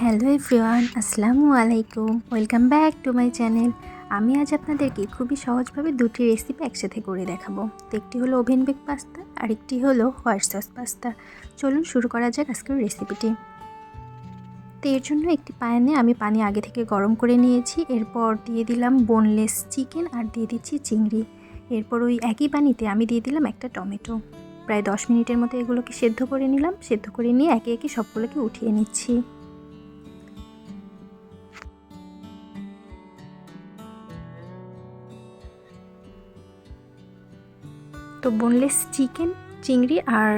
Hello everyone, আসসালামু আলাইকুম। Welcome back to my channel. আমি আজ আপনাদেরকে খুবই সহজভাবে দুটি রেসিপি একসাথে করে দেখাবো। তো একটি হলো ওভেন বেক পাস্তা আর একটি হলো হোয়াইট সস পাস্তা। চলুন শুরু করা যাক আজকের রেসিপিটি। তো এর জন্য একটি প্যানে আমি পানি আগে থেকে গরম করে নিয়েছি। এরপর দিয়ে দিলাম বোনলেস চিকেন আর দিয়ে দিচ্ছি চিংড়ি। এরপর ওই একই পানিতে আমি দিয়ে দিলাম একটা টমেটো। প্রায় দশ মিনিটের মতো এগুলোকে সেদ্ধ করে নিলাম। সেদ্ধ করে নিয়ে একে একে সবগুলোকে উঠিয়ে নিচ্ছি। তো বোনলেস চিকেন চিংড়ি আর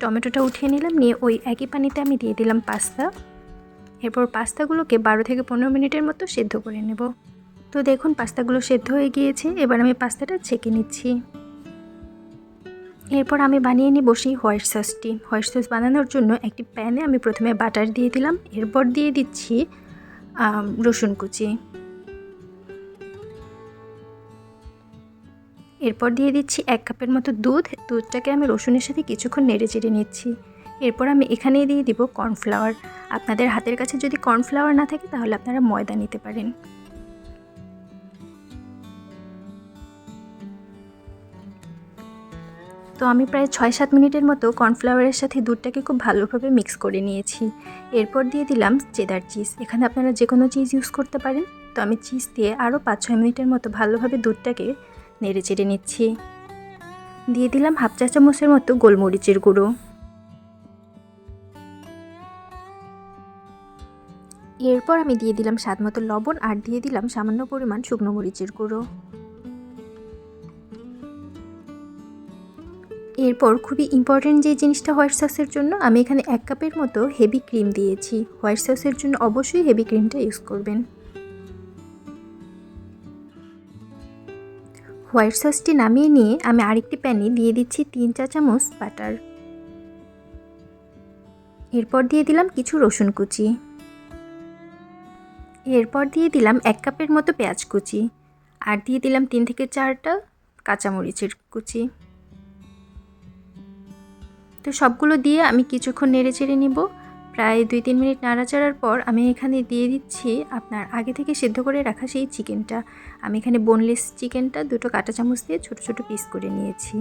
টমেটোটা উঠিয়ে নিলাম। নিয়ে ওই একই পানিতে আমি দিয়ে দিলাম পাস্তা। এরপর পাস্তাগুলোকে বারো থেকে পনেরো মিনিটের মতো সেদ্ধ করে নেব। তো দেখুন, পাস্তাগুলো সেদ্ধ হয়ে গিয়েছে। এবার আমি পাস্তাটা ছেঁকে নিচ্ছি। এরপর আমি বানিয়ে নিই বসি হোয়াইট সসটি। হোয়াইট সস বানানোর জন্য একটি প্যানে আমি প্রথমে বাটার দিয়ে দিলাম। এরপর দিয়ে দিচ্ছি রসুন কুচি। এরপর দিয়ে দিচ্ছি এক কাপের মতো দুধ। দুধটাকে আমি রসুনের সাথে কিছুক্ষণ নেড়ে চেড়ে নিচ্ছি। এরপর আমি এখানেই দিয়ে দিব কর্নফ্লাওয়ার। আপনাদের হাতের কাছে যদি কর্নফ্লাওয়ার না থাকে, তাহলে আপনারা ময়দা নিতে পারেন। তো আমি প্রায় ছয় সাত মিনিটের মতো কর্নফ্লাওয়ারের সাথে দুধটাকে খুব ভালোভাবে মিক্স করে নিয়েছি। এরপর দিয়ে দিলাম চেদার চিজ। এখানে আপনারা যে কোনো চিজ ইউজ করতে পারেন। তো আমি চিজ দিয়ে আরও পাঁচ ছয় মিনিটের মতো ভালোভাবে দুধটাকে নেড়ে চেড়ে নিচ্ছি। দিয়ে দিলাম হাফ চা চামচের মতো গোলমরিচের গুঁড়ো। এরপর আমি দিয়ে দিলাম স্বাদ মতো লবণ আর দিয়ে দিলাম সামান্য পরিমাণ শুকনো মরিচের গুঁড়ো। এরপর খুবই ইম্পর্টেন্ট যে জিনিসটা হোয়াইট সসের জন্য, আমি এখানে এক কাপের মতো হেভি ক্রিম দিয়েছি। হোয়াইট সসের জন্য অবশ্যই হেভি ক্রিমটা ইউজ করবেন। হোয়াইট সসটি নামিয়ে নিয়ে আমি আরেকটি প্যানে দিয়ে দিচ্ছি তিন চা চামচ বাটার। এরপর দিয়ে দিলাম কিছু রসুন কুচি। এরপর দিয়ে দিলাম এক কাপের মতো পেঁয়াজ কুচি। আর দিয়ে দিলাম তিন থেকে চারটা কাঁচামরিচের কুচি। তো সবগুলো দিয়ে আমি কিছুক্ষণ নেড়ে চেড়ে নিব। প্রায় দুই তিন মিনিট নাড়াচাড়ার পর আমি এখানে দিয়ে দিচ্ছি আপনার আগে থেকে সেদ্ধ করে রাখা সেই চিকেনটা। আমি এখানে বোনলেস চিকেনটা দুটো কাঁটা চামচ দিয়ে ছোট ছোট পিস করে নিয়েছি।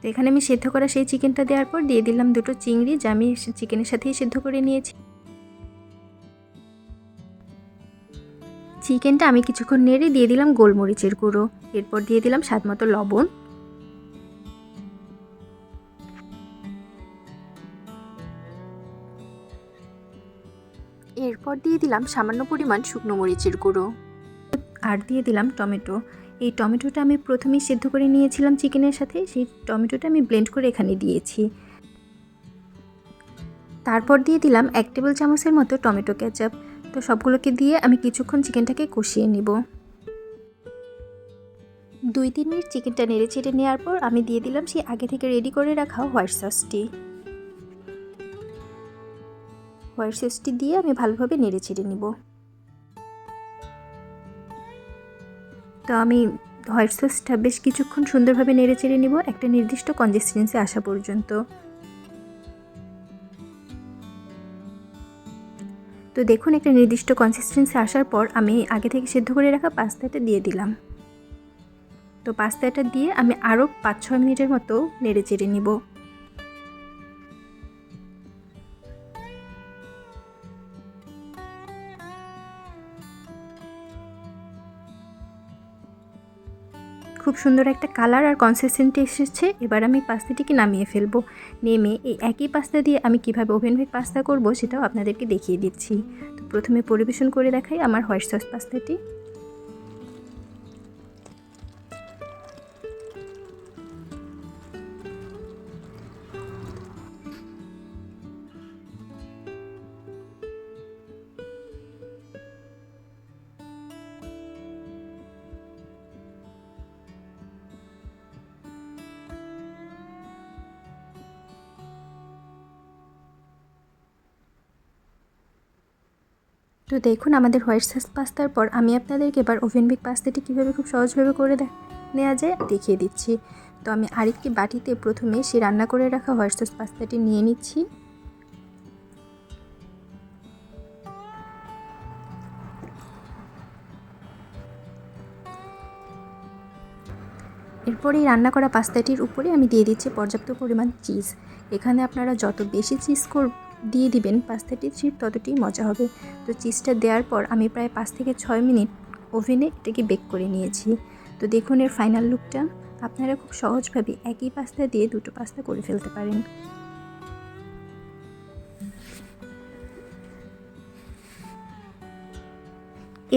তো এখানে আমি সেদ্ধ করা সেই চিকেনটা দেওয়ার পর দিয়ে দিলাম দুটো চিংড়ি যা আমি চিকেনের সাথেই সেদ্ধ করে নিয়েছি। চিকেনটা আমি কিছুক্ষণ নেড়ে দিয়ে দিলাম গোলমরিচের গুঁড়ো। এরপর দিয়ে দিলাম স্বাদ মতো লবণ। এরপর দিয়ে দিলাম সামান্য পরিমাণ শুকনো মরিচের গুঁড়ো। আর দিয়ে দিলাম টমেটো। এই টমেটোটা আমি প্রথমেই সেদ্ধ করে নিয়েছিলাম চিকেনের সাথে, সেই টমেটোটা আমি ব্লেন্ড করে এখানে দিয়েছি। তারপর দিয়ে দিলাম এক টেবিল চামচের মতো টমেটো ক্যাচাপ তো সবগুলোকে দিয়ে আমি কিছুক্ষণ চিকেনটাকে কষিয়ে নিব। দুই তিন মিনিট চিকেনটা নেড়ে চেড়ে নেওয়ার পর আমি দিয়ে দিলাম সেই আগে থেকে রেডি করে রাখা হোয়াইট সসটি হোয়াইট সসটি দিয়ে আমি ভালোভাবে নেড়ে চেড়ে নিব। তো আমি হোয়াইট সসটা বেশ কিছুক্ষণ সুন্দরভাবে নেড়ে চেড়ে নিব একটা নির্দিষ্ট কনসিস্টেন্সি আসা পর্যন্ত। তো দেখুন, একটা নির্দিষ্ট কনসিস্টেন্সি আসার পর আমি আগে থেকে সেদ্ধ করে রাখা পাস্তাটা দিয়ে দিলাম। তো পাস্তাটা দিয়ে আমি আরও পাঁচ ছয় মিনিটের মতো নেড়ে চেড়ে নিব। খুব সুন্দর একটা কালার আর কনসিস্টেন্টি এসেছে। এবার আমি পাস্তাটিকে নামিয়ে ফেলব। নেমে এই একই পাস্তা দিয়ে আমি কীভাবে ওভেন বেক পাস্তা করব সেটাও আপনাদেরকে দেখিয়ে দিচ্ছি। তো প্রথমে পরিবেশন করে দেখাই আমার হোয়াইট সস পাস্তাটি। তো দেখুন, আমাদের হোয়াইট সস পাস্তার পর আমি আপনাদেরকে এবার ওভেন বেক পাস্তাটি কীভাবে খুব সহজভাবে করে নেওয়া যায় দেখিয়ে দিচ্ছি। তো আমি আরেকটি বাটিতে প্রথমে সে রান্না করে রাখা হোয়াইট সস পাস্তাটি নিয়ে নিচ্ছি। এরপরে রান্না করা পাস্তাটির উপরে আমি দিয়ে দিচ্ছি পর্যাপ্ত পরিমাণ চিজ। এখানে আপনারা যত বেশি চিজ করবেন দিয়ে দিবেন পাস্তাটির চিজ ততটাই মজা হবে। তো চিজটা দেওয়ার পর আমি প্রায় পাঁচ থেকে ছয় মিনিট ওভেনে এটাকে বেক করে নিয়েছি। তো দেখুন এর ফাইনাল লুকটা আপনারা খুব সহজভাবে একই পাস্তা দিয়ে দুটো পাস্তা করে ফেলতে পারেন।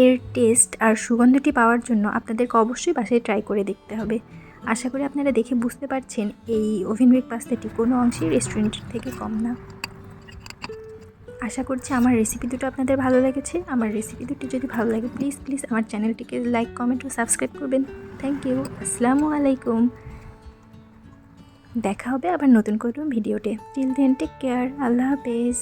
এর টেস্ট আর সুগন্ধটি পাওয়ার জন্য আপনাদেরকে অবশ্যই বাসায় ট্রাই করে দেখতে হবে। আশা করি আপনারা দেখে বুঝতে পারছেন এই ওভেন বেক পাস্তাটি কোনো অংশেই রেস্টুরেন্টের থেকে কম না। আশা করছি আমার রেসিপি দুটো আপনাদের ভালো লেগেছে। আমার রেসিপি দুটো যদি ভালো লাগে প্লিজ প্লিজ আমার চ্যানেলটিকে লাইক কমেন্ট ও সাবস্ক্রাইব করবেন। থ্যাংক ইউ আসসালামু আলাইকুম দেখা হবে আবার নতুন কোনো ভিডিওতে till then take care Allah হাফেজ।